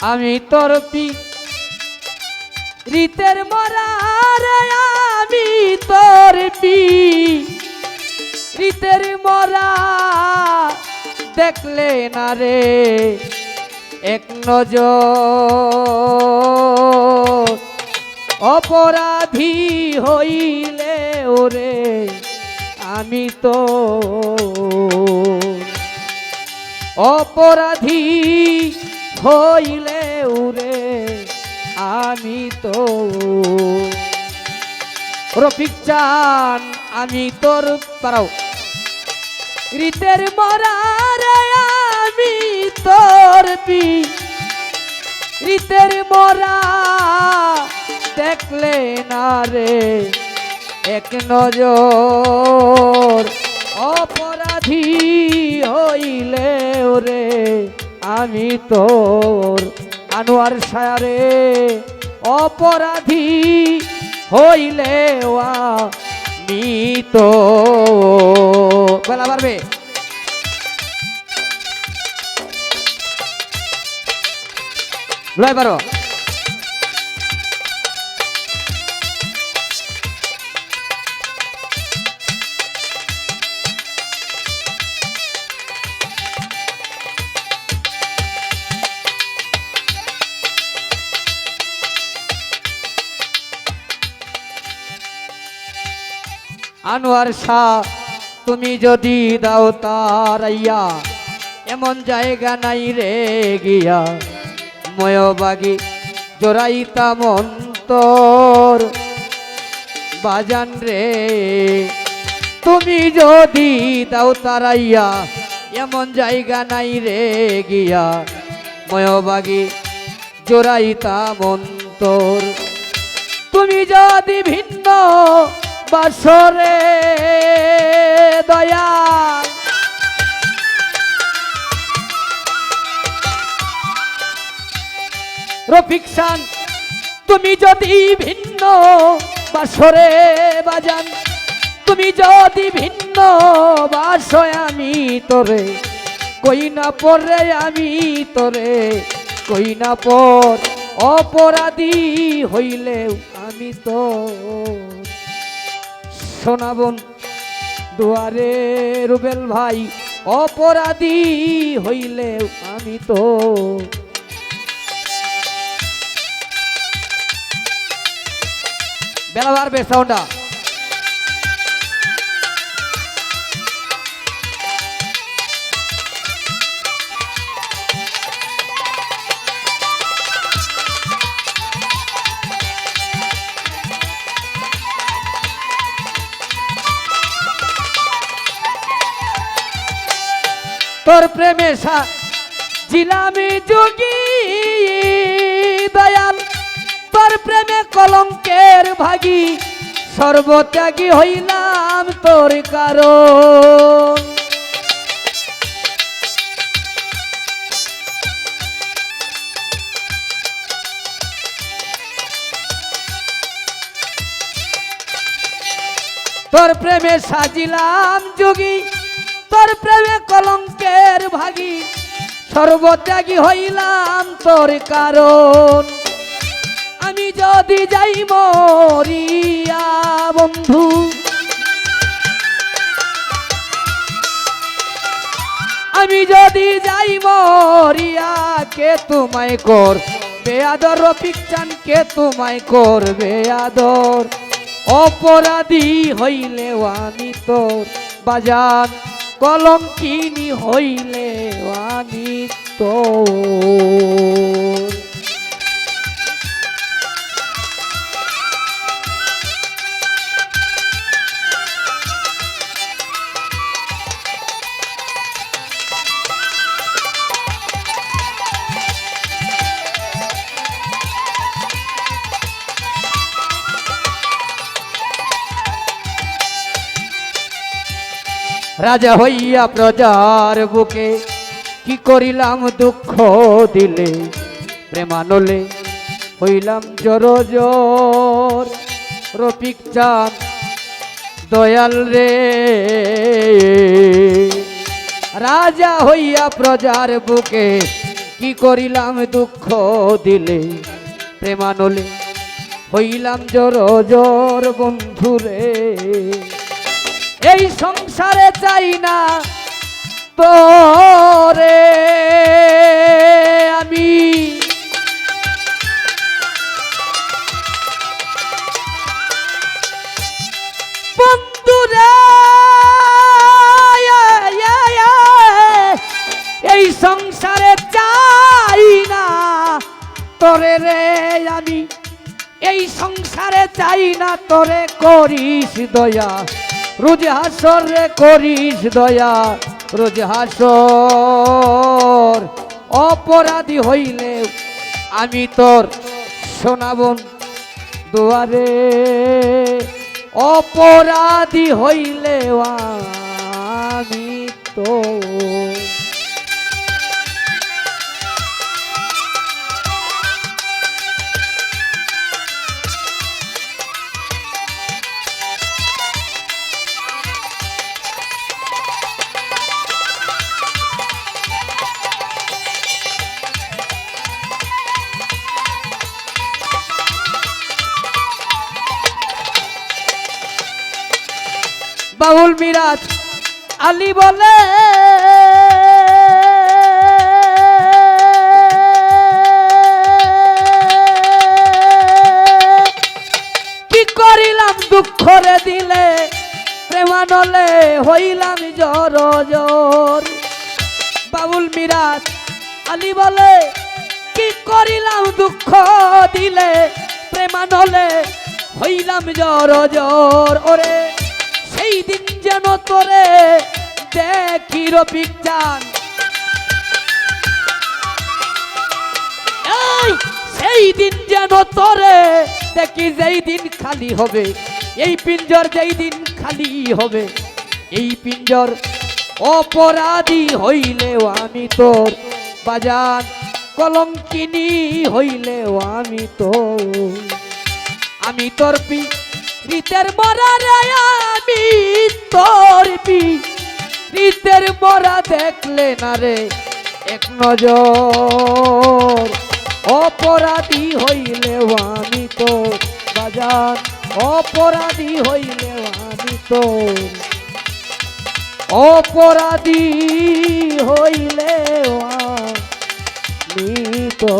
আমি তোর পি রীতের মরারে আমি তোর পি। রীতের মরা দেখলে না রে এক নজর। অপরাধী হইলে ওরে আমি তো অপরাধী হইলে উরে আমি তো রফিক চান, আমি তোর পারাও রীতের মরারে আমি তোর পি। রীতের মরা দেখলে না রে, এক নজর। অপরাধী হইলে রে আমি তোর আনোয়ার সায়ারে অপরাধী হইলে আমি তো বেলা পারবে লয় পারো আনোয়ার শাহ, তুমি যদি দাও তারাইয়া এমন জায়গা নাই রে গিয়া। ময়বাগি জোড়াইতা মন্তর বাজান রে, তুমি যদি দাও তারাইয়া এমন জায়গা নাই রে গিয়া। ময়বাগি জোড়াইতা মন্তর তুমি যদি ভিন্ন বাসরে দয়া রফিক শান, তুমি যদি ভিন্ন বাসরে বাজান, তুমি যদি ভিন্ন বাসয় আমি তোরে, কই না পরে আমি তোরে, কই না পর অপরাধী হইলেও আমি তো শোনাবন দুয়ারে রুবেল ভাই অপরাধী হইলেও আমি তো বেলা বাড়বে সাউন্ডটা তোর প্রেমে জিলামি যোগী, দয়াল। তোর প্রেমে কলঙ্কের ভাগী, সর্বত্যাগী হইলাম তোর কারণ। তোর প্রেমে সাজিলাম যোগী তোর প্রেমে কলঙ্কের ভাগী। সর্বত্যাগী হইলাম তোর কারণ। আমি যদি যাই মরিয়া, বন্ধু। আমি যদি যাই মরিয়া, কে তোমায় কর বেয়াদর রফিক চান কে তোমায় কর বেয়াদর অপরাধী হইলে আমি তোর বাজান। কলঙ্কিনী হইলে আমি রাজা হইয়া প্রজার বুকে কি করিলাম দুঃখ দিলে? প্রেমানলে হইলাম জর জর। রফিক চাঁদ, দয়াল রে। রাজা হইয়া প্রজার বুকে কি করিলাম দুঃখ দিলে? প্রেমানলে হইলাম জোর জোর বন্ধুরে এই সংসারে চাই না তোরে। আমি বন্ধুরে এই সংসারে চাই না তোরে রে। আমি এই সংসারে চাই না তোরে করিস দয়া। রোজ হাসর রে করিস দয়া, রোজ হাসর। অপরাধী হইলে আমি তোর শোনাবন দুয়ারে। অপরাধী হইলে আমি তো বাউল মিরাজ, আলী বলে। কি করিলাম দুঃখ রে দিলে, প্রেমানলে হইলাম জর জর। বাউল মিরাজ, আলী বলে, কি করিলাম দুঃখ দিলে, প্রেমানলে হইলাম জর জর। ওরে সেই দিন যেন তোরে দেখি রফিক চান সেই দিন যেন তোরে দেখি যেই দিন খালি হবে। এই পিঞ্জর যেই দিন খালি হবে। এই পিঞ্জর অপরাধী হইলেও আমি তোর বাজান কলঙ্কিনী হইলেও আমি তোর। আমি তোর পি রীতের মরা রে আমি তোর রীতের মরা দেখলে না রে, এক নজর। অপরাধী হইলেও আমি তো বাজার। অপরাধী হইলেও আমি তো অপরাধী হইলেও আমি তো